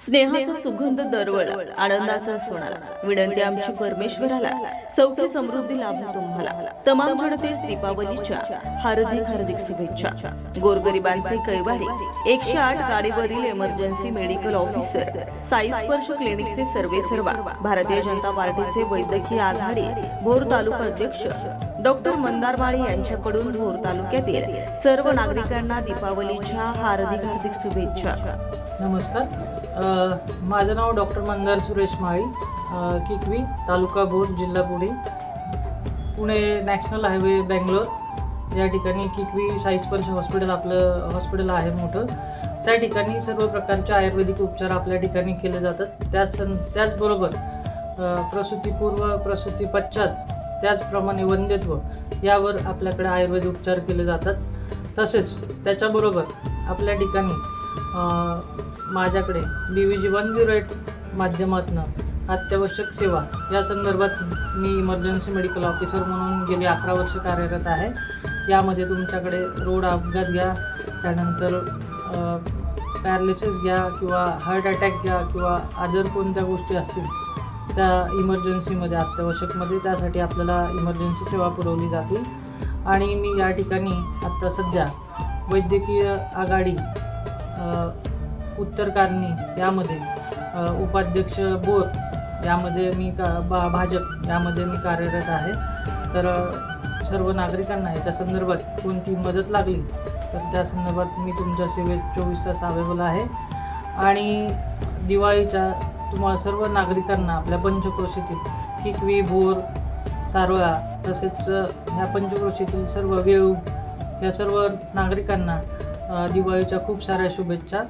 स्नेहाचा सुगंध दरवळ आनंदाचा सोनाला. विनंती आमची परमेश्वराला. सौख्य समृद्धी लाभो तुम्हाला. तमाम जनतेस दीपावलीच्या हार्दिक हार्दिक शुभेच्छा. गोरगरिबांचे कैवारी. एकशे आठ गाडीवरील emergency medical officer Sai Sparsh क्लिनिकचे सर्वे सर्वा. भारतीय जनता पार्टीचे वैद्यकीय आघाडी. भोर तालुका अध्यक्ष. डॉक्टर मंदार माळी यांच्याकडून भोर तालुक्यातील सर्व नागरिकांना दीपावलीच्या हार्दिक हार्दिक शुभेच्छा. नमस्कार. माझं नाव डॉक्टर मंदार सुरेश माळी किकवी तालुका भोर जिल्हा Pune. Pune national highway Bangalore. या ठिकाणी किकवी साईस्पर्श हॉस्पिटल आपलं हॉस्पिटल आहे मोठं. त्या ठिकाणी सर्व प्रकारचे आयुर्वेदिक उपचार आपल्या ठिकाणी केले जातात. त्याच त्याचबरोबर प्रसूतीपूर्व प्रसूती पश्चात त्याचप्रमाणे वंदित्व यावर आपल्याकडे आयुर्वेद उपचार केले जातात. तसेच त्याच्याबरोबर आपल्या ठिकाणी माझ्याकडे B V G one zero eight माध्यमातून अत्यावश्यक सेवा या संदर्भात मी इमर्जन्सी मेडिकल ऑफिसर म्हणून गेली अकरा वर्ष कार्यरत आहे. यामध्ये तुमच्याकडे रोड अपघात घ्या त्यानंतर पॅरालिसिस घ्या किंवा हार्ट अटॅक घ्या किंवा अदर कोणत्या गोष्टी असतील त्या इमर्जन्सीमध्ये अत्यावश्यकमध्ये त्यासाठी आपल्याला इमर्जन्सी सेवा पुरवली जातील आणि मी या ठिकाणी आत्ता सध्या वैद्यकीय आघाडी अ, उत्तर कारणी यामध्ये उपाध्यक्ष बोर यामध्ये मी का बा भाजप यामध्ये मी कार्यरत आहे. तर सर्व नागरिकांना याच्या संदर्भात कोणती मदत लागली तर त्या संदर्भात मी तुमच्या सेवेत चोवीस तास अवेलेबल आहे. आणि दिवाळीच्या तुम्हाला सर्व नागरिकांना आपल्या पंचक्रोशीतील किकवी भोर सारवळा तसेच ह्या पंचक्रोशीतील सर्व वेळू या सर्व नागरिकांना दिवाळीच्या खूप साऱ्या शुभेच्छा.